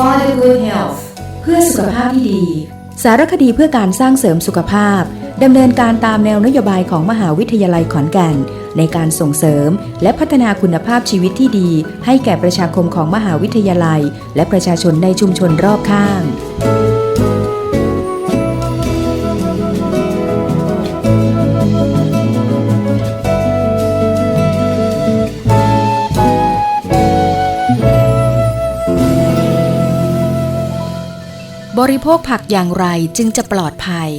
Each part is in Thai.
for the good health เพื่อสุขภาพที่ดี สารคดีเพื่อการสร้างเสริมสุขภาพดำเนินการตามแนวนโยบายของมหาวิทยาลัยขอนแก่น ในการส่งเสริม และพัฒนาคุณภาพชีวิตที่ดี ให้แก่ประชาคมของมหาวิทยาลัย และประชาชนในชุมชนรอบข้าง บริโภคผักอย่างไรจึงจะปลอดภัย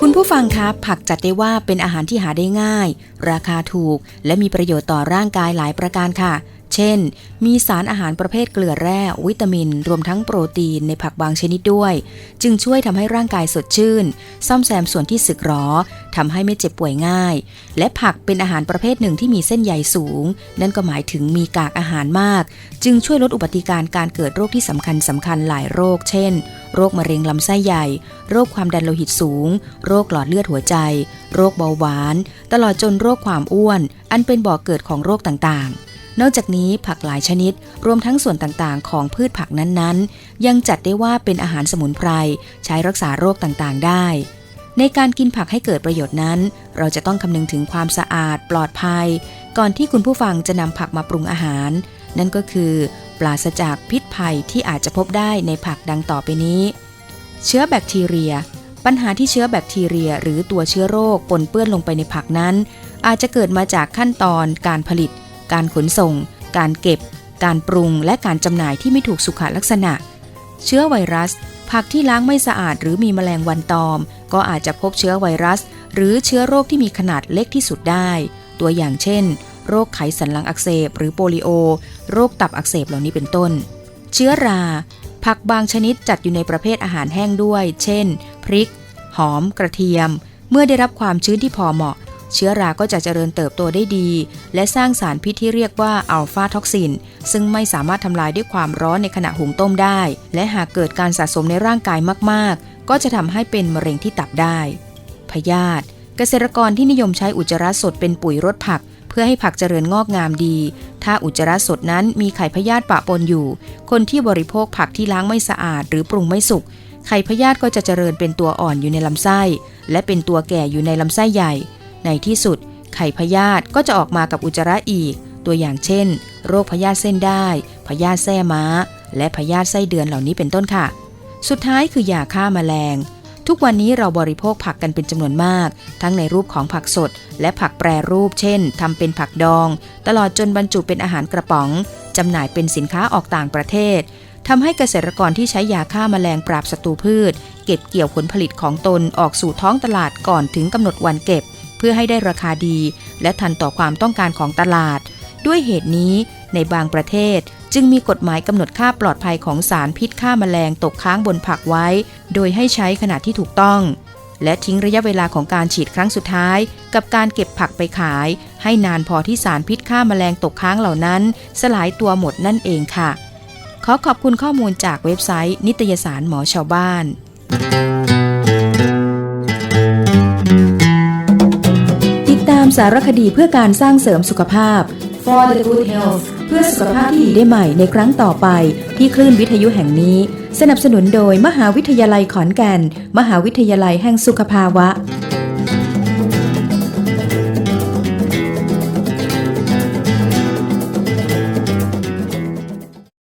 คุณผู้ฟังครับ ผักจัดได้ว่าเป็นอาหารที่หาได้ง่าย ราคาถูก และมีประโยชน์ต่อร่างกายหลายประการค่ะ เช่น มีสารอาหารประเภทเกลือแร่ วิตามิน รวมทั้งโปรตีนในผักบางชนิดด้วย จึงช่วยทำให้ร่างกายสดชื่น ซ่อมแซมส่วนที่สึกหรอทำให้ไม่เจ็บป่วยง่าย และผักเป็นอาหารประเภทหนึ่งที่มีเส้นใยสูง นั่นก็หมายถึงมีกากอาหารมาก จึงช่วยลดอุบัติการการเกิดโรคที่สำคัญสำคัญหลายโรค เช่น โรคมะเร็งลำไส้ใหญ่ โรคความดันโลหิตสูง โรคหลอดเลือดหัวใจ โรคเบาหวาน ตลอดจนโรคความอ้วน อันเป็นบ่อกเกิดของโรคต่างๆ นอกจากนี้ผักหลายชนิด รวมทั้งส่วนต่างๆ ของพืชผักนั้นๆ ยังจัดได้ว่าเป็นอาหารสมุนไพร ใช้รักษาโรคต่างๆ ได้ ในการกินผักให้เกิดประโยชน์นั้น เราจะต้องคำนึงถึงความสะอาด ปลอดภัย ก่อนที่คุณผู้ฟังจะนำผักมาปรุงอาหาร นั่นก็คือ ปราศจากพิษภัยที่อาจจะพบได้ในผักดังต่อไปนี้ เชื้อแบคทีเรีย ปัญหาที่เชื้อแบคทีเรีย หรือตัวเชื้อโรคปนเปื้อนลงไปในผักนั้น อาจจะเกิดมาจากขั้นตอนการผลิต การขนส่ง การเก็บ การปรุง และการจำหน่ายที่ไม่ถูกสุขลักษณะ เชื้อไวรัส ผักที่ล้างไม่สะอาดหรือมีแมลงวันตอม ก็อาจจะพบเชื้อไวรัส หรือเชื้อโรคที่มีขนาดเล็กที่สุดได้ ตัวอย่างเช่น โรคไขสันหลังอักเสบ หรือโปลิโอ โรคตับอักเสบเหล่านี้เป็นต้น เชื้อรา ผักบางชนิดจัดอยู่ในประเภทอาหารแห้งด้วย เช่น พริก หอม กระเทียม เมื่อได้รับความชื้นที่พอเหมาะ เชื้อราก็จะเจริญเติบโตได้ดี และสร้างสารพิษที่เรียกว่าอัลฟาท็อกซิน ซึ่งไม่สามารถทำลายด้วยความร้อนในขณะหุงต้มได้ และหากเกิดการสะสมในร่างกายมาก ๆ ก็จะทำให้เป็นมะเร็งที่ตับได้ พยาธิเกษตรกรที่นิยมใช้อุจจาระสดเป็นปุ๋ยรดผัก เพื่อให้ผักเจริญงอกงามดี ถ้าอุจจาระสดนั้นมีไข่พยาธิปะปนอยู่ คนที่บริโภคผักที่ล้างไม่สะอาด หรือปรุงไม่สุกไข่พยาธิก็จะเจริญเป็นตัวอ่อนอยู่ในลำไส้ และเป็นตัวแก่อยู่ในลำไส้ใหญ่ ในที่สุด ไข่พยาธิก็จะออกมากับอุจจาระอีก ตัวอย่างเช่น โรคพยาธิเส้นได้ พยาธิแส้ม้า และพยาธิไส้เดือนเหล่านี้เป็นต้นค่ะ สุดท้ายคือยาฆ่าแมลง ทุกวันนี้เราบริโภคผักกันเป็นจำนวนมาก ทั้งในรูปของผักสด และผักแปรรูป เช่นทำเป็นผักดอง ตลอดจนบรรจุเป็นอาหารกระป๋องจำหน่ายเป็นสินค้าออกต่างประเทศทำให้เกษตรกรที่ใช้ยาฆ่าแมลงปราบศัตรูพืช เก็บเกี่ยวผลผลิตของตนออกสู่ท้องตลาดก่อนถึงกำหนดวันเก็บ พื่อให้ได้ราคาดี และทันต่อความต้องการของตลาด ด้วยเหตุนี้ในบางประเทศจึงมีกฎหมายกำหนดค่าปลอดภัยของสารพิษฆ่าแมลงตกค้างบนผักไว้ โดยให้ใช้ขนาดที่ถูกต้อง และทิ้งระยะเวลาของการฉีดครั้งสุดท้าย กับการเก็บผักไปขาย ให้นานพอที่สารพิษฆ่าแมลงตกค้างเหล่านั้น สลายตัวหมดนั่นเองค่ะ ขอขอบคุณข้อมูลจากเว็บไซต์ นิตยสารหมอชาวบ้าน สารคดีเพื่อการสร้างเสริมสุขภาพ for the good health เพื่อสุขภาพที่ดีได้ใหม่ในครั้งต่อไป ที่คลื่นวิทยุแห่งนี้ สนับสนุนโดยมหาวิทยาลัยขอนแก่น มหาวิทยาลัยแห่งสุขภาวะ